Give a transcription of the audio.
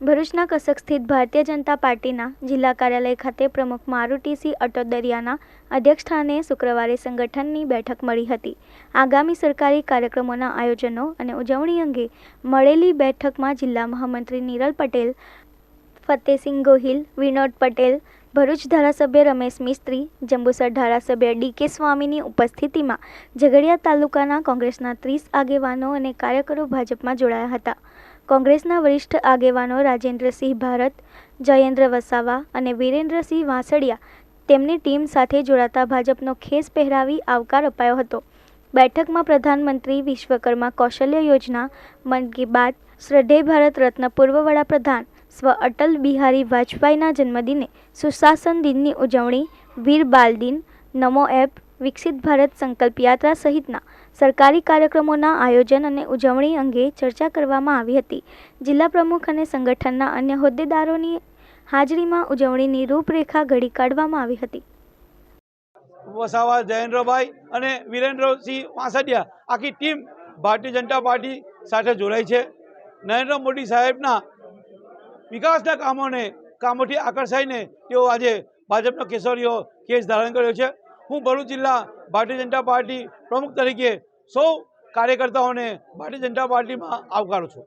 ભરૂચના કસક સ્થિત ભારતીય જનતા પાર્ટીના જિલ્લા કાર્યાલય ખાતે પ્રમુખ મારુટીસી અટોદરિયાના અધ્યક્ષસ્થાને શુક્રવારે સંગઠનની બેઠક મળી હતી. આગામી સરકારી કાર્યક્રમોના આયોજનો અને ઉજવણી અંગે મળેલી બેઠકમાં જિલ્લા મહામંત્રી નિરલ પટેલ, ફતેહસિંહ ગોહિલ, વિનોદ પટેલ, ભરૂચ ધારાસભ્ય રમેશ મિસ્ત્રી, જંબુસર ધારાસભ્ય ડી કે સ્વામીની ઉપસ્થિતિમાં ઝઘડિયા તાલુકાના કોંગ્રેસના ત્રીસ આગેવાનો અને કાર્યકરો ભાજપમાં જોડાયા હતા. કોંગ્રેસના વરિષ્ઠ આગેવાનો રાજેન્દ્રસિંહ ભારત, જયેન્દ્ર વસાવા અને વિરેન્દ્રસિંહ વાંસળિયા તેમની ટીમ સાથે જોડાતા ભાજપનો ખેસ પહેરાવી આવકાર અપાયો હતો. બેઠકમાં પ્રધાનમંત્રી વિશ્વકર્મા કૌશલ્ય યોજના, મન કી બાત, શ્રદ્ધેય ભારત રત્ન પૂર્વ વડાપ્રધાન સ્વ અટલ બિહારી વાજપેયીના જન્મદિને સુશાસન દિનની ઉજવણી, વીર બાલ દિન નમો એપ, વિકસિત ભારત સંકલ્પ યાત્રા સહિતના સરકારી કાર્યક્રમોના આયોજન અને ઉજવણી અંગે ચર્ચા કરવામાં આવી હતી. જિલ્લા પ્રમુખ અને સંગઠનના અન્ય હોદ્દેદારોની હાજરીમાં ઉજવણીની રૂપરેખા ઘડી કાઢવામાં આવી હતી. વસાવા જયેન્દ્રભાઈ અને વિરેન્દ્રસિંહ વાંસડિયા આખી ટીમ ભારતીય જનતા પાર્ટી સાથે જોડાઈ છે. નરેન્દ્ર મોદી સાહેબના વિકાસના કામોને કામોથી આકર્ષાઈને તેઓ આજે ભાજપનો કેસરીઓ કેસ ધારણ કર્યો છે. હું ભરૂચ જિલ્લા ભારતીય જનતા પાર્ટી પ્રમુખ તરીકે સૌ કાર્યકર્તાઓને ભારતીય જનતા પાર્ટીમાં આવકારું છું.